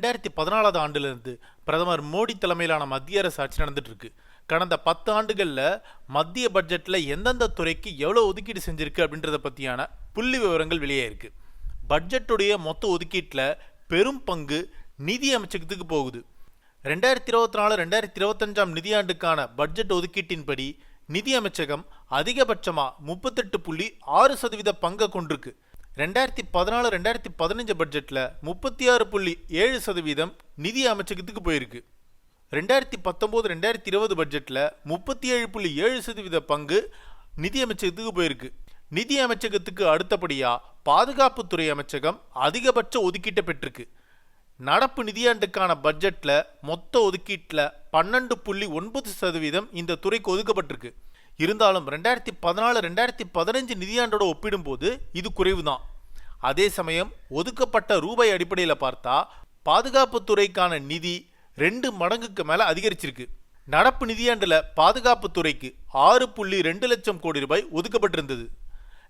ரெண்டாயிரத்தி பதினாலாவது ஆண்டிலிருந்து பிரதமர் மோடி தலைமையிலான மத்திய அரசு ஆட்சி நடந்துட்டு இருக்கு கடந்த பத்து ஆண்டுகளில் மத்திய பட்ஜெட்டில் எந்தெந்த துறைக்கு எவ்வளோ ஒதுக்கீடு செஞ்சிருக்கு அப்படின்றத பற்றியான புள்ளி விவரங்கள் வெளியே இருக்கு. பட்ஜெட்டுடைய மொத்த ஒதுக்கீட்டில் பெரும் பங்கு நிதி அமைச்சகத்துக்கு போகுது. ரெண்டாயிரத்தி இருபத்தி நாலு ரெண்டாயிரத்தி இருபத்தஞ்சாம் நிதியாண்டுக்கான பட்ஜெட் ஒதுக்கீட்டின்படி நிதி அமைச்சகம் அதிகபட்சமாக முப்பத்தெட்டு புள்ளி ஆறு சதவீத பங்கை கொண்டிருக்கு. ரெண்டாயிரத்தி பதினாலு ரெண்டாயிரத்தி பதினஞ்சு பட்ஜெட்டில் முப்பத்தி ஆறு புள்ளி ஏழு சதவீதம் நிதி அமைச்சகத்துக்கு போயிருக்கு. ரெண்டாயிரத்தி பத்தொம்போது ரெண்டாயிரத்தி இருபது பட்ஜெட்டில் முப்பத்தி ஏழு புள்ளி ஏழு சதவீத பங்கு நிதி அமைச்சகத்துக்கு போயிருக்கு. நிதி அமைச்சகத்துக்கு அடுத்தபடியாக பாதுகாப்புத்துறை அமைச்சகம் அதிகபட்ச ஒதுக்கீட்டை பெற்றிருக்கு. நடப்பு நிதியாண்டுக்கான பட்ஜெட்டில் மொத்த ஒதுக்கீட்டில் பன்னெண்டு புள்ளி ஒன்பது சதவீதம் இந்த துறைக்கு ஒதுக்கப்பட்டிருக்கு. இருந்தாலும் ரெண்டாயிரத்தி பதினாலு ரெண்டாயிரத்தி பதினஞ்சு நிதியாண்டோட ஒப்பிடும்போது இது குறைவு தான் அதே சமயம் ஒதுக்கப்பட்ட ரூபாய் அடிப்படையில் பார்த்தா பாதுகாப்புத்துறைக்கான நிதி ரெண்டு மடங்குக்கு மேலே அதிகரிச்சிருக்கு. நடப்பு நிதியாண்டில் பாதுகாப்புத்துறைக்கு ஆறு புள்ளி ரெண்டு லட்சம் கோடி ரூபாய் ஒதுக்கப்பட்டிருந்தது.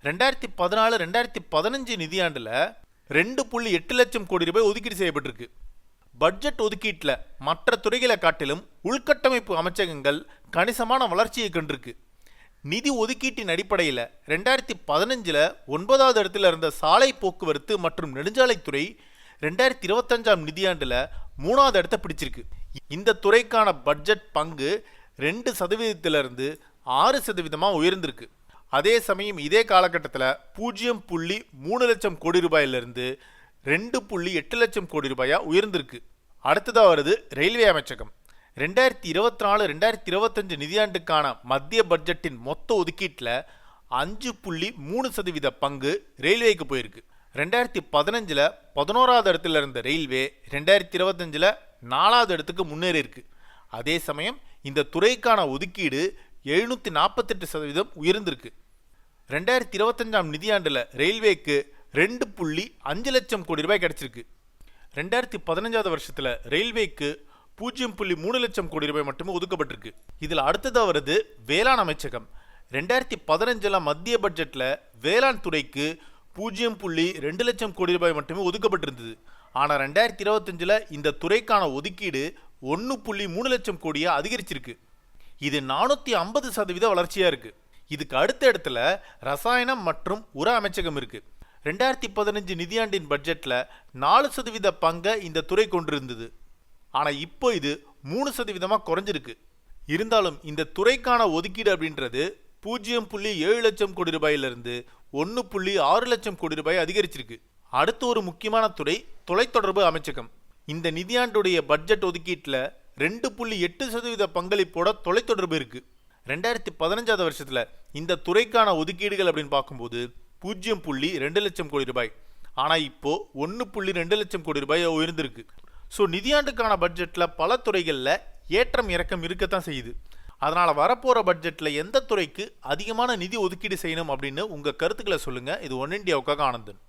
ரெண்டாயிரத்தி பதினாலு ரெண்டாயிரத்தி பதினஞ்சு நிதியாண்டில் ரெண்டு புள்ளி எட்டு லட்சம் கோடி ரூபாய் ஒதுக்கீடு செய்யப்பட்டிருக்கு. பட்ஜெட் ஒதுக்கீட்டில் மற்ற துறைகளை காட்டிலும் உள்கட்டமைப்பு அமைச்சகங்கள் கணிசமான வளர்ச்சியை கண்டிருக்கு. நிதி ஒதுக்கீட்டின் அடிப்படையில் ரெண்டாயிரத்தி பதினஞ்சில் ஒன்பதாவது இடத்துல இருந்த சாலை போக்குவரத்து மற்றும் நெடுஞ்சாலைத்துறை ரெண்டாயிரத்தி இருபத்தஞ்சாம் நிதியாண்டில் மூணாவது இடத்த பிடிச்சிருக்கு. இந்த துறைக்கான பட்ஜெட் பங்கு ரெண்டு சதவீதத்திலிருந்து ஆறு சதவீதமாக உயர்ந்திருக்கு. அதே சமயம் இதே காலகட்டத்தில் பூஜ்ஜியம் புள்ளி மூணு லட்சம் கோடி ரூபாயிலிருந்து ரெண்டு புள்ளி எட்டு லட்சம் கோடி ரூபாயாக உயர்ந்திருக்கு. அடுத்ததாக வருது ரயில்வே அமைச்சகம். ரெண்டாயிரத்தி இருபத்தி நாலு ரெண்டாயிரத்தி இருபத்தஞ்சு நிதியாண்டுக்கான மத்திய பட்ஜெட்டின் மொத்த ஒதுக்கீட்டில் அஞ்சு புள்ளி மூணு சதவீத பங்கு ரயில்வேக்கு போயிருக்கு. ரெண்டாயிரத்தி பதினஞ்சில் பதினோராவது இடத்துல இருந்த ரயில்வே ரெண்டாயிரத்தி இருபத்தஞ்சில் நாலாவது இடத்துக்கு முன்னேறி இருக்கு அதே சமயம் இந்த துறைக்கான ஒதுக்கீடு எழுநூற்றி நாற்பத்தெட்டு சதவீதம் உயர்ந்திருக்கு. ரெண்டாயிரத்தி இருபத்தஞ்சாம் நிதியாண்டில் ரயில்வேக்கு ரெண்டு புள்ளி அஞ்சு லட்சம் கோடி ரூபாய் கிடச்சிருக்கு. ரெண்டாயிரத்தி பதினஞ்சாவது வருஷத்தில் ரயில்வேக்கு பூஜ்ஜியம் புள்ளி மூணு லட்சம் கோடி ரூபாய் மட்டுமே ஒதுக்கப்பட்டிருக்கு. இதில் அடுத்ததாக வருது வேளாண் அமைச்சகம். ரெண்டாயிரத்தி பதினஞ்சில் மத்திய பட்ஜெட்டில் வேளாண் துறைக்கு பூஜ்ஜியம் புள்ளி ரெண்டு லட்சம் கோடி ரூபாய் மட்டுமே ஒதுக்கப்பட்டிருந்தது. ஆனால் ரெண்டாயிரத்தி இருபத்தஞ்சில் இந்த துறைக்கான ஒதுக்கீடு ஒன்று புள்ளி மூணு லட்சம் கோடியாக அதிகரிச்சிருக்கு. இது நானூற்றி ஐம்பது சதவீத வளர்ச்சியாக இருக்குது இதுக்கு அடுத்த இடத்துல ரசாயனம் மற்றும் உர அமைச்சகம் இருக்குது ரெண்டாயிரத்தி பதினஞ்சு நிதியாண்டின் பட்ஜெட்டில் நாலு சதவீத பங்கை இந்த துறை கொண்டிருந்தது. ஆனால் இப்போ இது மூணு சதவீதமாக குறைஞ்சிருக்கு. இருந்தாலும் இந்த துறைக்கான ஒதுக்கீடு அப்படின்றது பூஜ்ஜியம் புள்ளி ஏழு லட்சம் கோடி ரூபாயிலிருந்து ஒன்று புள்ளி ஆறு லட்சம் கோடி ரூபாய் அதிகரிச்சிருக்கு. அடுத்து ஒரு முக்கியமான துறை தொலைத்தொடர்பு அமைச்சகம். இந்த நிதியாண்டுடைய பட்ஜெட் ஒதுக்கீட்டில் ரெண்டு புள்ளி எட்டு சதவீத பங்களிப்போட தொலைத்தொடர்பு இருக்கு. ரெண்டாயிரத்தி பதினஞ்சாவது வருஷத்தில் இந்த துறைக்கான ஒதுக்கீடுகள் அப்படின்னு பார்க்கும்போது பூஜ்ஜியம் புள்ளி ரெண்டு லட்சம் கோடி ரூபாய். ஆனால் இப்போது ஒன்று புள்ளி ரெண்டு லட்சம் கோடி ரூபாய் உயர்ந்திருக்கு. ஸோ நிதியாண்டுக்கான பட்ஜெட்டில் பல துறைகளில் ஏற்றம் இறக்கம் இருக்கத்தான் செய்யுது. அதனால் வரப்போகிற பட்ஜெட்டில் எந்த துறைக்கு அதிகமான நிதி ஒதுக்கீடு செய்யணும் அப்படின்னு உங்கள் கருத்துக்களை சொல்லுங்கள் இது ஒன் இண்டியாவுக்காக ஆனந்தன்.